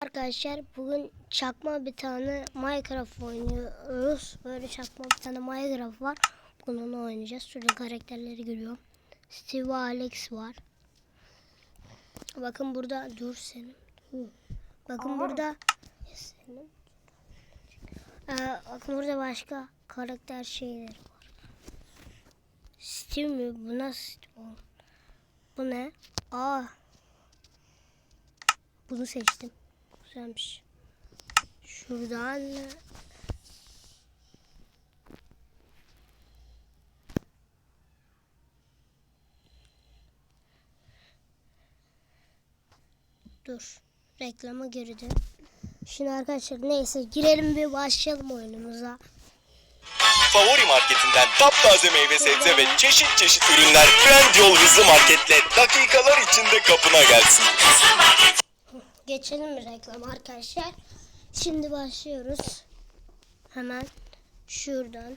Arkadaşlar bugün çakma bir tane Minecraft oynuyoruz. Böyle çakma bir tane Minecraft var. Bugün onu oynayacağız. Şurada karakterleri görüyorum. Steve ve Alex var. Bakın burada dur senin. Bakın burada senin. Ee, bakın burada başka karakter şeyleri var. Steve mi? Bu nasıl? Bu ne? Aa. Bunu seçtim. Güzelmiş. Şuradan Dur. Reklama girdi. Şimdi arkadaşlar neyse girelim bir başlayalım oyunumuza. Favori marketinden taptaze meyve sebze ve çeşit çeşit ürünler Trendyol hızlı marketle dakikalar içinde kapına gelsin. Geçelim reklam arkadaşlar? Şimdi başlıyoruz. Hemen şuradan.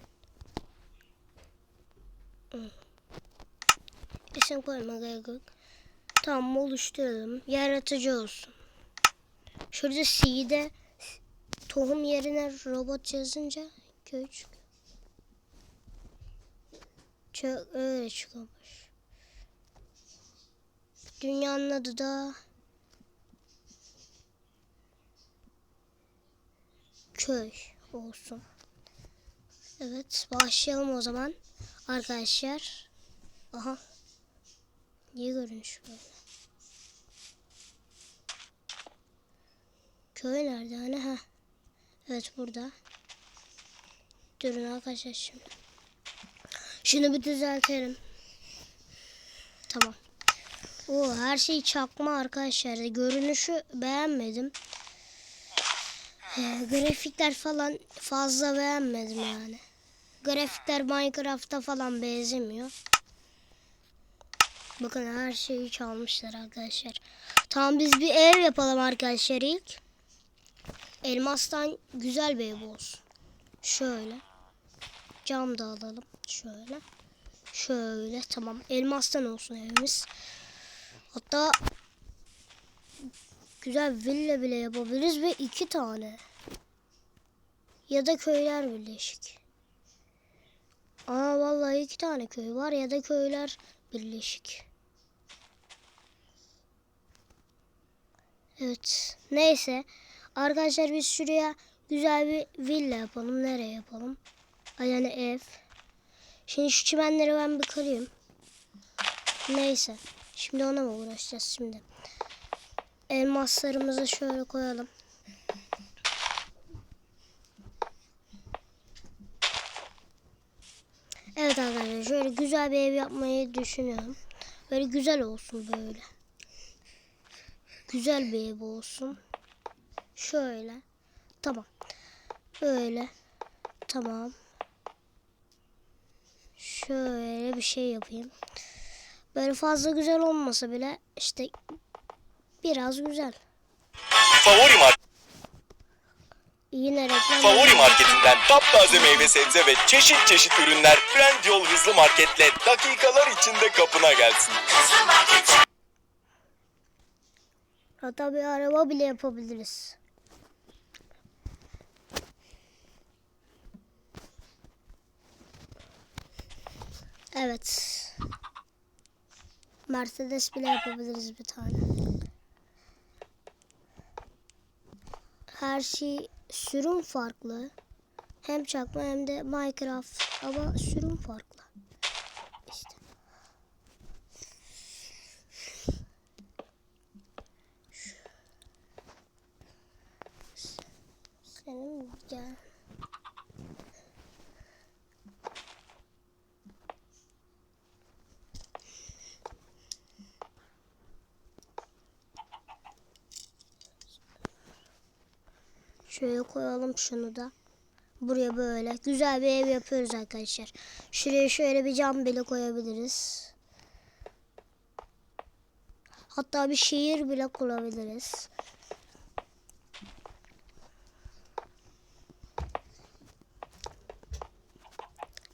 İsim koyma gerek. Tamam oluşturalım. Yaratıcı olsun. Şurada C'de tohum yerine robot yazınca çıkıyor. Çok öyle çıkıyormuş. Dünyanın adı da köy olsun. Evet başlayalım o zaman arkadaşlar. Aha. Niye görünüş böyle? Köy nerede hani ha? Evet burada. Durun arkadaşlar şimdi. Şunu bir düzeltelim. Tamam. O her şey çakma arkadaşlar. Görünüşü beğenmedim. Ee, grafikler falan fazla beğenmedim yani. Grafikler Minecraft'ta falan benzemiyor. Bakın her şeyi çalmışlar arkadaşlar. Tamam biz bir ev yapalım arkadaşlar ilk. Elmastan güzel bir ev olsun. Şöyle. Cam da alalım. Şöyle. Şöyle tamam. Elmastan olsun evimiz. Hatta güzel villa bile yapabiliriz ve iki tane. Ya da köyler birleşik. Aa vallahi iki tane köy var ya da köyler birleşik. Evet. Neyse. Arkadaşlar biz şuraya güzel bir villa yapalım. Nereye yapalım? Ay yani ev. Şimdi şu çimenleri ben bir kırayım. Neyse. Şimdi ona mı uğraşacağız şimdi? Elmaslarımızı şöyle koyalım. Evet arkadaşlar şöyle güzel bir ev yapmayı düşünüyorum. Böyle güzel olsun böyle. Güzel bir ev olsun. Şöyle. Tamam. Böyle. Tamam. Şöyle bir şey yapayım. Böyle fazla güzel olmasa bile işte biraz güzel. Favori Yine reklam. Favori marketinden taptaze meyve sebze ve çeşit çeşit ürünler Trendyol hızlı marketle dakikalar içinde kapına gelsin. Hatta bir araba bile yapabiliriz. Evet. Mercedes bile yapabiliriz bir tane. Her şey sürüm farklı. Hem çakma hem de Minecraft ama sürüm farklı. İşte. Senin gel. Şöyle koyalım şunu da. Buraya böyle güzel bir ev yapıyoruz arkadaşlar. Şuraya şöyle bir cam bile koyabiliriz. Hatta bir şehir bile kurabiliriz.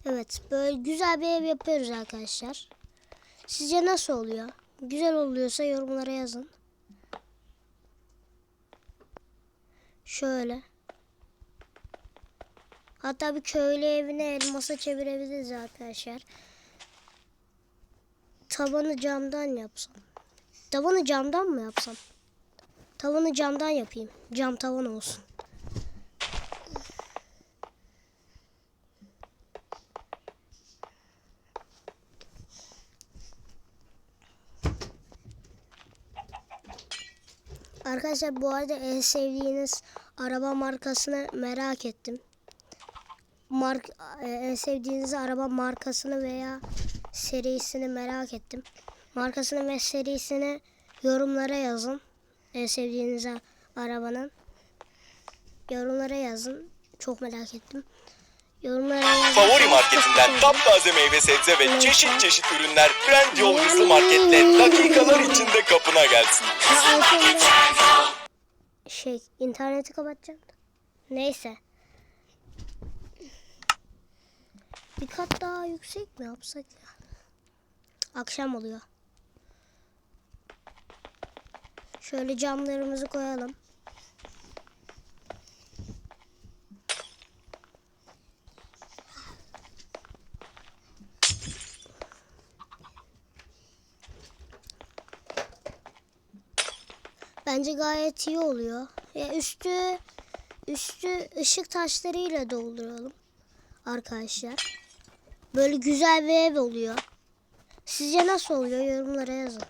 Evet böyle güzel bir ev yapıyoruz arkadaşlar. Sizce nasıl oluyor? Güzel oluyorsa yorumlara yazın. Şöyle. Hatta bir köylü evini elmasa çevirebiliriz arkadaşlar. Tavanı camdan yapsam. Tavanı camdan mı yapsam? Tavanı camdan yapayım. Cam tavan olsun. Arkadaşlar bu arada en sevdiğiniz araba markasını merak ettim. Mark e, en sevdiğiniz araba markasını veya serisini merak ettim. Markasını ve serisini yorumlara yazın. En sevdiğiniz arabanın. Yorumlara yazın. Çok merak ettim. Yorumlara yazın. Favori marketinden taptaze meyve sebze ve çeşit çeşit ürünler Trendyol hızlı marketle dakikalar içinde kapına gelsin. Şey interneti kapatacağım. Neyse. Bir kat daha yüksek mi yapsak ya? Akşam oluyor. Şöyle camlarımızı koyalım. Bence gayet iyi oluyor. Ya üstü üstü ışık taşlarıyla dolduralım arkadaşlar. Böyle güzel bir ev oluyor. Sizce nasıl oluyor? Yorumlara yazın.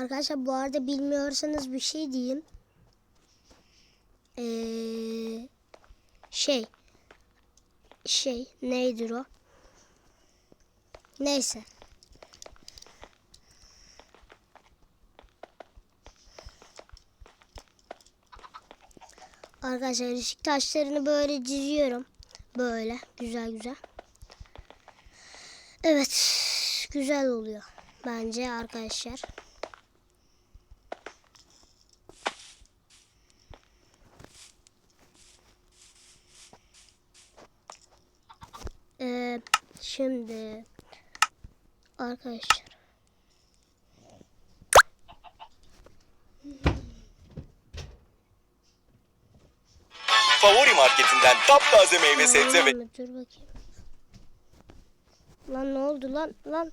Arkadaşlar bu arada bilmiyorsanız bir şey diyeyim. Ee, şey şey neydir o? Neyse. Arkadaşlar ışık taşlarını böyle diziyorum. Böyle güzel güzel. Evet güzel oluyor bence arkadaşlar. Ee, şimdi arkadaşlar Favori marketinden taptaze meyve sebze ve Dur bakayım. Lan ne oldu lan lan?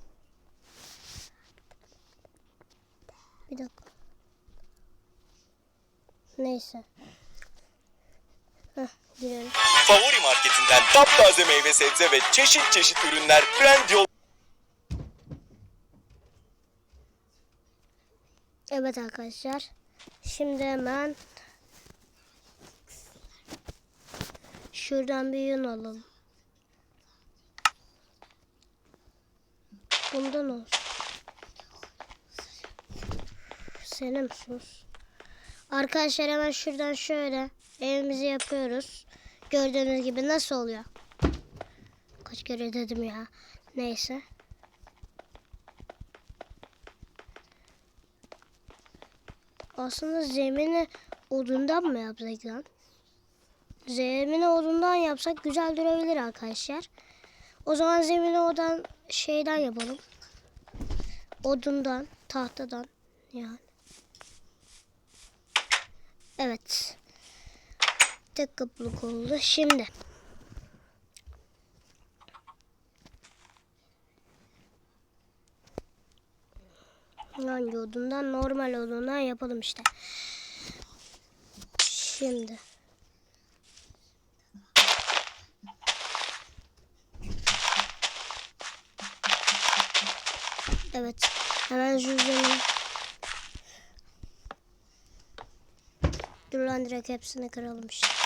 Bir dakika. Neyse. Heh, girelim. Favori marketinden taptaze meyve sebze ve çeşit çeşit ürünler Trendyol Evet arkadaşlar. Şimdi hemen şuradan bir yün alalım. Bundan olsun. Senin sus. Arkadaşlar hemen şuradan şöyle evimizi yapıyoruz. Gördüğünüz gibi nasıl oluyor? Kaç kere dedim ya. Neyse. Aslında zemini odundan mı yapsak lan? Zemini odundan yapsak güzel durabilir arkadaşlar. O zaman zemini odan şeyden yapalım. Odundan, tahtadan yani. Evet. Tek kapılık oldu. Şimdi. Hangi odundan? Normal odundan yapalım işte. Şimdi. Evet. Hemen cüzdanı. Dur lan direkt hepsini kıralım işte.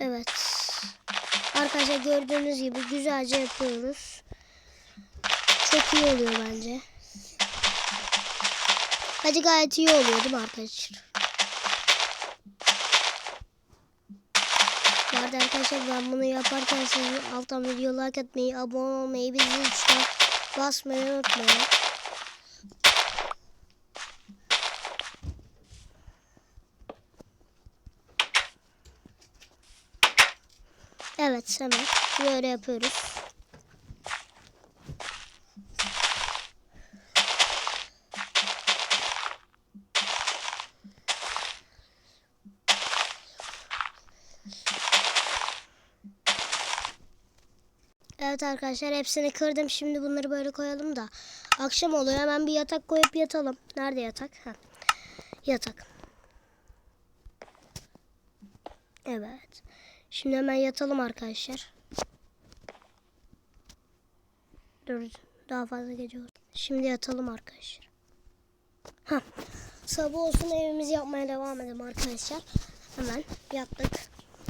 Evet. Arkadaşlar gördüğünüz gibi güzelce yapıyoruz. Çok iyi oluyor bence. Hadi gayet iyi oluyor değil mi arkadaşlar? Bu arada arkadaşlar ben bunu yaparken siz alttan video like atmayı, abone olmayı, bizi tuşuna basmayı unutmayın. Evet hemen böyle yapıyoruz. Evet arkadaşlar hepsini kırdım. Şimdi bunları böyle koyalım da. Akşam oluyor hemen bir yatak koyup yatalım. Nerede yatak? Ha. Yatak. Evet. Şimdi hemen yatalım arkadaşlar. Dur daha fazla gece oldu. Şimdi yatalım arkadaşlar. Ha. Sabah olsun evimizi yapmaya devam edelim arkadaşlar. Hemen yattık.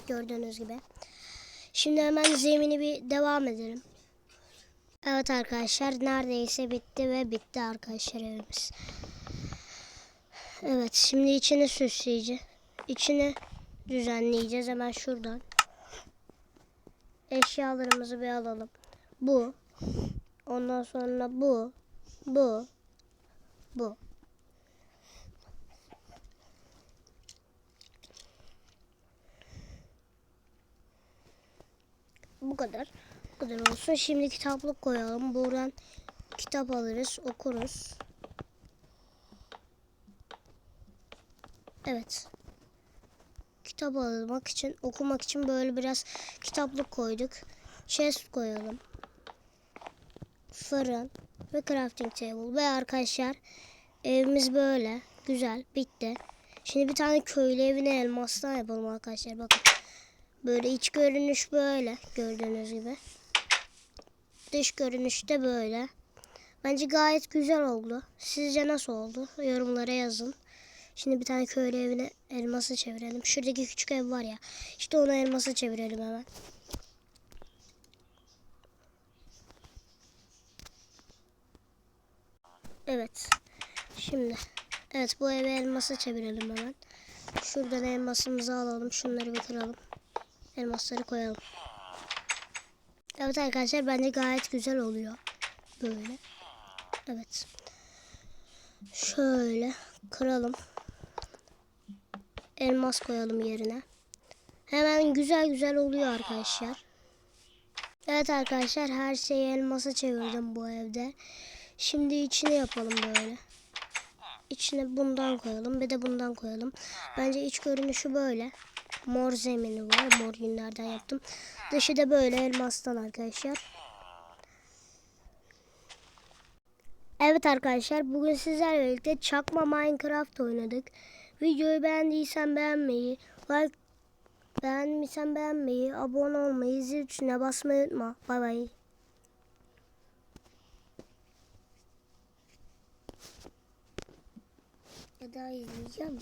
Gördüğünüz gibi. Şimdi hemen zemini bir devam edelim. Evet arkadaşlar neredeyse bitti ve bitti arkadaşlar evimiz. Evet şimdi içini süsleyeceğiz. İçini düzenleyeceğiz hemen şuradan. Eşyalarımızı bir alalım. Bu. Ondan sonra bu. Bu. Bu. Bu kadar. Bu kadar olsun. Şimdi kitaplık koyalım. Buradan kitap alırız, okuruz. Evet. Kitap almak için, okumak için böyle biraz kitaplık koyduk. Chest koyalım. Fırın ve crafting table. Ve arkadaşlar evimiz böyle. Güzel. Bitti. Şimdi bir tane köylü evine elmastan yapalım arkadaşlar. Bakın. Böyle iç görünüş böyle gördüğünüz gibi. Dış görünüş de böyle. Bence gayet güzel oldu. Sizce nasıl oldu? Yorumlara yazın. Şimdi bir tane köylü evine elması çevirelim. Şuradaki küçük ev var ya. İşte ona elması çevirelim hemen. Evet. Şimdi. Evet bu eve elması çevirelim hemen. Şuradan elmasımızı alalım. Şunları bir kıralım elmasları koyalım. Evet arkadaşlar bence gayet güzel oluyor. Böyle. Evet. Şöyle kıralım. Elmas koyalım yerine. Hemen güzel güzel oluyor arkadaşlar. Evet arkadaşlar her şeyi elmasa çevirdim bu evde. Şimdi içini yapalım böyle. İçine bundan koyalım bir de bundan koyalım. Bence iç görünüşü böyle. Mor zemini var. Mor günlerden yaptım. Dışı da böyle elmastan arkadaşlar. Evet arkadaşlar bugün sizlerle birlikte çakma Minecraft oynadık. Videoyu beğendiysen beğenmeyi, like beğenmişsen beğenmeyi, abone olmayı, zil tuşuna basmayı unutma. Bay bay. Ya da izleyeceğim?